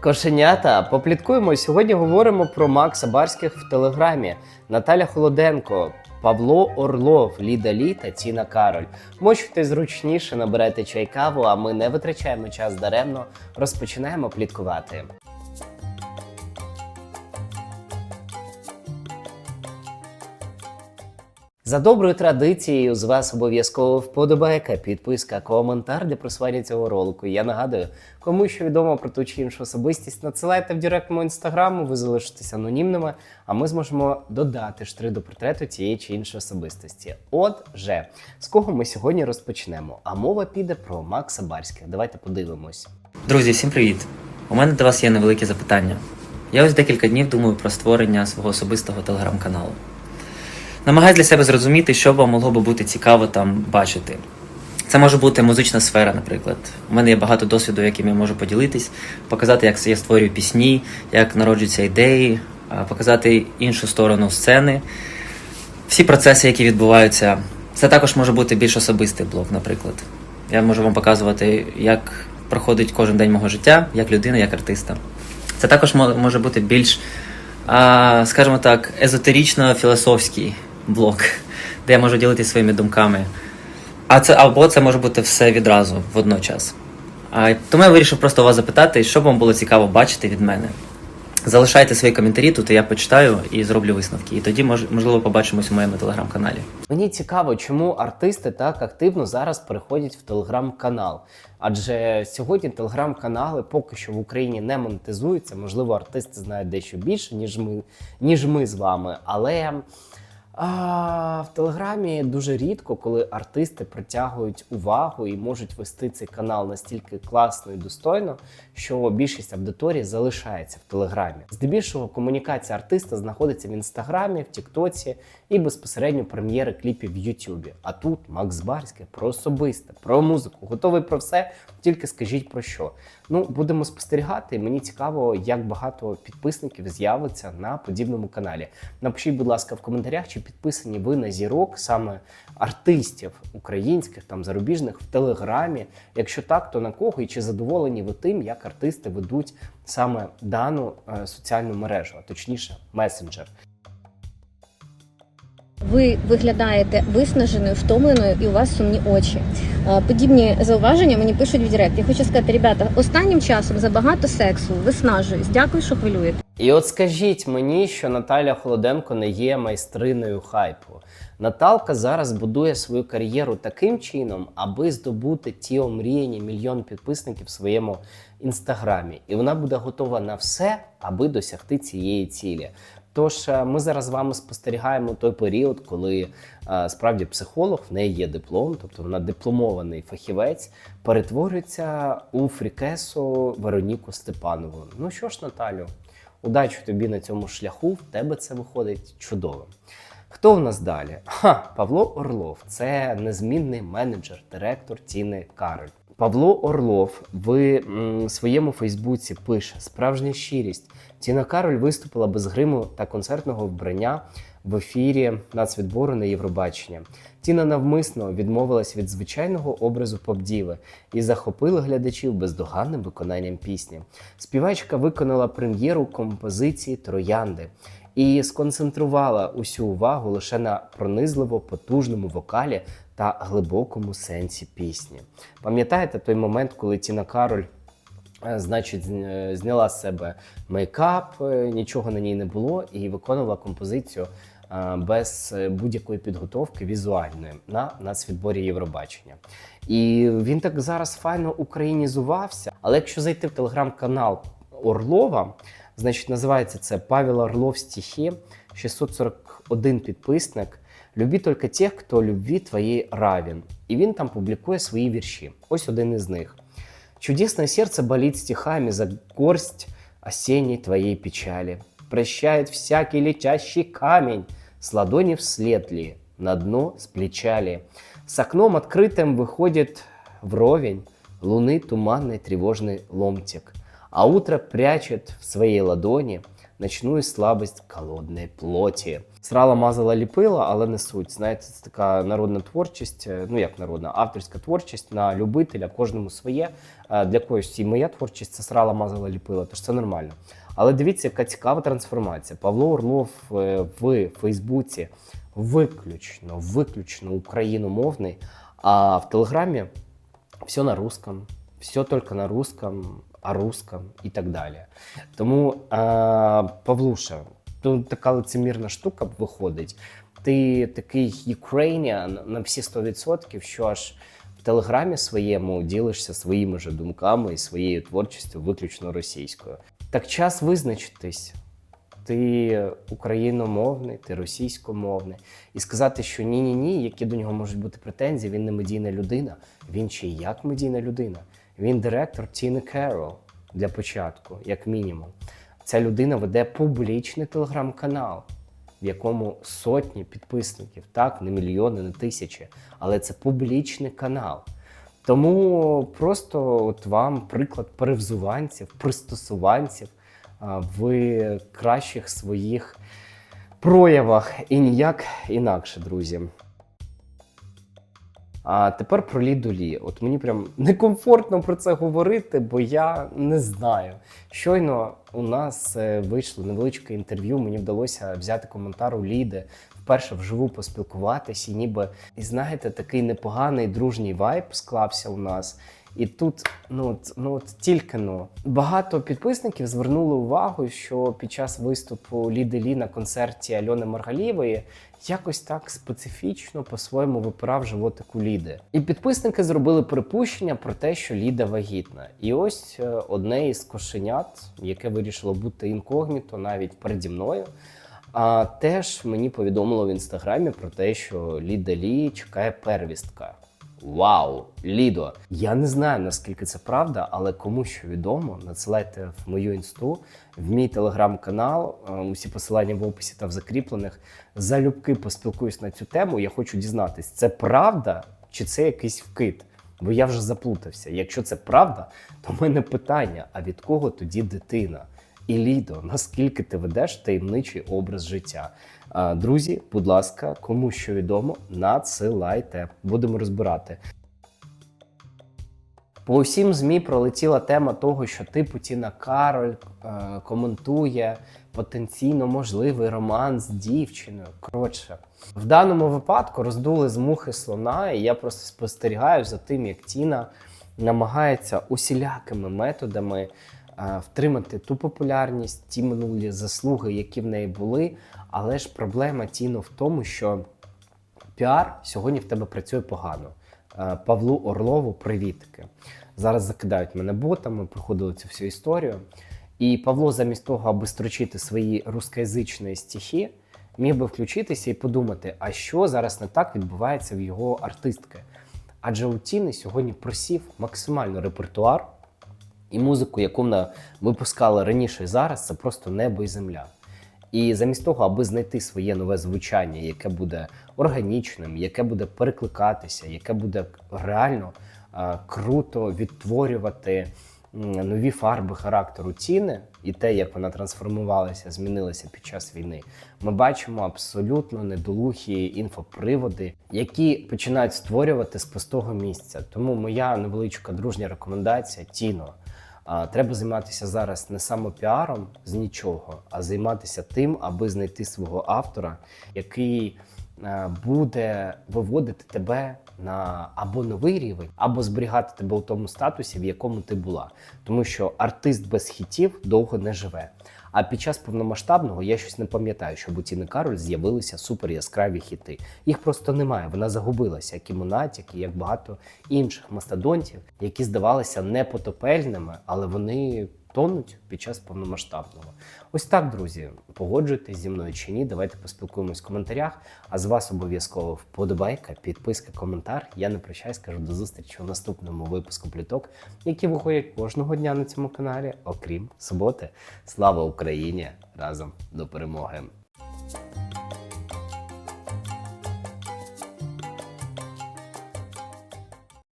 Кошенята, попліткуємо. Сьогодні говоримо про Макса Барських в Телеграмі, Наталя Холоденко, Павло Орлов, Ліда Лі та Тіна Кароль. Мочуйте зручніше, набирайте чай каву, а ми не витрачаємо час даремно. Розпочинаємо пліткувати. За доброю традицією з вас обов'язково вподобайка, підписка, коментар для просування цього ролику. Я нагадую, кому що відомо про ту чи іншу особистість, надсилайте в директ мого інстаграму, ви залишитесь анонімними, а ми зможемо додати штри до портрету тієї чи іншої особистості. Отже, з кого ми сьогодні розпочнемо? А мова піде про Макса Барських. Давайте подивимось. Друзі, всім привіт! У мене до вас є невелике запитання. Я ось декілька днів думаю про створення свого особистого телеграм-каналу. Намагаюсь для себе зрозуміти, що вам могло би бути цікаво там бачити. Це може бути музична сфера, наприклад. У мене є багато досвіду, яким я можу поділитись, показати, як я створюю пісні, як народжуються ідеї, показати іншу сторону сцени, всі процеси, які відбуваються. Це також може бути більш особистий блог, наприклад. Я можу вам показувати, як проходить кожен день мого життя, як людина, як артиста. Це також може бути більш, скажімо так, езотерично-філософський блог, де я можу ділитися своїми думками. А це або це може бути все відразу водночас. А, тому я вирішив просто вас запитати, що б вам було цікаво бачити від мене. Залишайте свої коментарі, тут я почитаю і зроблю висновки. І тоді мож, можливо побачимось у моєму телеграм-каналі. Мені цікаво, чому артисти так активно зараз переходять в телеграм-канал. Адже сьогодні телеграм-канали поки що в Україні не монетизуються. Можливо, артисти знають дещо більше, ніж ми, ніж ми з вами. Але а, в Телеграмі дуже рідко, коли артисти притягують увагу і можуть вести цей канал настільки класно і достойно, що більшість аудиторії залишається в Телеграмі. Здебільшого комунікація артиста знаходиться в інстаграмі, в Тіктоці і безпосередньо прем'єри кліпів в Ютубі. А тут Макс Барський про особисте, про музику, готовий про все. Тільки скажіть про що. Ну, будемо спостерігати. Мені цікаво, як багато підписників з'явиться на подібному каналі. Напишіть, будь ласка, в коментарях, чи підписані ви на зірок саме артистів українських там зарубіжних в телеграмі. Якщо так, то на кого і чи задоволені ви тим, як артисти ведуть саме дану е, соціальну мережу, а точніше месенджер. Ви виглядаєте виснаженою, втомленою і у вас сумні очі. Е, Подібні зауваження мені пишуть в Директ. Я хочу сказати, ребята, останнім часом забагато сексу, виснажуюсь. Дякую, що хвилюєте. І от скажіть мені, що Наталя Холоденко не є майстриною хайпу. Наталка зараз будує свою кар'єру таким чином, аби здобути ті омріяні мільйон підписників в своєму інстаграмі. І вона буде готова на все, аби досягти цієї цілі. Тож е, ми зараз з вами спостерігаємо той період, коли е, справді психолог в неї є диплом, тобто вона дипломований фахівець, перетворюється у фрікесу Вероніку Степанову. Ну що ж, Наталю, удачі тобі на цьому шляху, в тебе це виходить чудово. Хто в нас далі? Ха, Павло Орлов це незмінний менеджер, директор Тіни Кароль. Павло Орлов в своєму Фейсбуці пише справжня щирість. Тіна Кароль виступила без гриму та концертного вбрання в ефірі нацвідбору на Євробачення. Тіна навмисно відмовилась від звичайного образу поп-діви і захопила глядачів бездоганним виконанням пісні. Співачка виконала прем'єру композиції Троянди і сконцентрувала усю увагу лише на пронизливо потужному вокалі та глибокому сенсі пісні. Пам'ятаєте той момент, коли Тіна Кароль Значить, е, зняла з себе мейкап, е, нічого на ній не було, і виконувала композицію е, без е, будь-якої підготовки візуальної на нацвідборі Євробачення. І він так зараз файно українізувався. Але якщо зайти в телеграм-канал Орлова, значить називається це Павел Орлов стихи, 641 підписник. Любі тільки тих, хто любві твоєї равен. І він там публікує свої вірші. Ось один із них. Чудесное сердце болит стихами за горсть осенней твоей печали. Прощает всякий летящий камень, с ладони вслед ли, на дно с плеча. С окном открытым выходит вровень луны туманный тревожный ломтик, а утро прячет в своей ладони ночную слабость голодної плоті. Срала, мазала, ліпила, але не суть. Знаєте, це така народна творчість, е, ну як народна, авторська творчість на любителя, кожному своє. Е, Для когось і моя творчість це срала, мазала, ліпила, тож це нормально. Але дивіться, яка цікава трансформація. Павло Орлов е, в Фейсбуці виключно, виключно україномовний, а в Телеграмі все на русском, все только на русском, о русском і так далі. Тому, Павлуша, тут така лицемірна штука виходить. Ти такий Ukrainian на всі 100%, що аж в телеграмі своєму ділишся своїми же думками і своєю творчістю виключно російською. Так час визначитись. Ти україномовний, ти російськомовний, і сказати, що ні, ні, які до нього можуть бути претензії, він не медійна людина. Він ще як медійна людина. Він директор Тіни Керол для початку, як мінімум. Ця людина веде публічний телеграм-канал, в якому сотні підписників, так, не мільйони, не тисячі, але це публічний канал. Тому просто от вам приклад перевзуванців, пристосуванців в кращих своїх проявах і ніяк інакше, друзі. А тепер про лідолі. От мені прям некомфортно про це говорити, бо я не знаю. Щойно у нас е, вийшло невеличке інтерв'ю. Мені вдалося взяти коментар у Ліди, вперше вживу поспілкуватись, і ніби, і знаєте, такий непоганий дружній вайб склався у нас. І тут, ну, от, ну от тільки ну багато підписників звернули увагу, що під час виступу Ліди Лі на концерті Альони Маргалієвої якось так специфічно по-своєму випирав животик у Ліди. І підписники зробили припущення про те, що Ліда вагітна. І ось е, одне із кошенят, яке вирішило бути інкогніто навіть переді мною. А теж мені повідомило в інстаграмі про те, що Ліда Лі чекає первістка. Вау, Лідо! Я не знаю наскільки це правда, але кому що відомо, надсилайте в мою інсту, в мій телеграм-канал. е, Усі посилання в описі та в закріплених. Залюбки поспілкуюсь на цю тему. Я хочу дізнатись, це правда чи це якийсь вкид? Бо я вже заплутався. Якщо це правда, то в мене питання: а від кого тоді дитина? Лідо, наскільки ти ведеш таємничий образ життя? Друзі, будь ласка, кому що відомо, надсилайте. Будемо розбирати. По усім ЗМІ пролетіла тема того, що типу Тіна Кароль е, коментує потенційно можливий роман з дівчиною. Коротше, в даному випадку роздули з мухи слона, і я просто спостерігаю за тим, як Тіна намагається усілякими методами втримати ту популярність, ті минулі заслуги, які в неї були. Але ж проблема Тіно в тому, що піар сьогодні в тебе працює погано. Павлу Орлову привітки. Зараз закидають мене ботами, проходили цю всю історію. І Павло, замість того, аби строчити свої рускоязичні стихи, міг би включитися і подумати, а що зараз не так відбувається в його артистки. Адже у Тіни сьогодні просів максимально репертуар, і музику, яку вона випускала раніше і зараз, це просто небо і земля. І замість того, аби знайти своє нове звучання, яке буде органічним, яке буде перекликатися, яке буде реально е, круто відтворювати нові фарби характеру Тіни і те, як вона трансформувалася, змінилася під час війни, ми бачимо абсолютно недолухі інфоприводи, які починають створювати з пустого місця. Тому моя невеличка дружня рекомендація Тіно. А, Треба займатися зараз не самопіаром з нічого, а займатися тим, аби знайти свого автора, який е, буде виводити тебе на або новий рівень, або зберігати тебе у тому статусі, в якому ти була. Тому що артист без хітів довго не живе. А під час повномасштабного я щось не пам'ятаю, щоб у Тіни Кароль з'явилися супер яскраві хіти. Їх просто немає. Вона загубилася, як і Монатік, і як багато інших мастодонтів, які здавалися непотопельними, але вони тонуть під час повномасштабного. Ось так, друзі. Погоджуйтесь зі мною чи ні. Давайте поспілкуємось в коментарях. А з вас обов'язково вподобайка, підписка, коментар. Я не прощаюсь, кажу до зустрічі у наступному випуску пліток, які виходять кожного дня на цьому каналі, окрім суботи. Слава Україні! Разом до перемоги!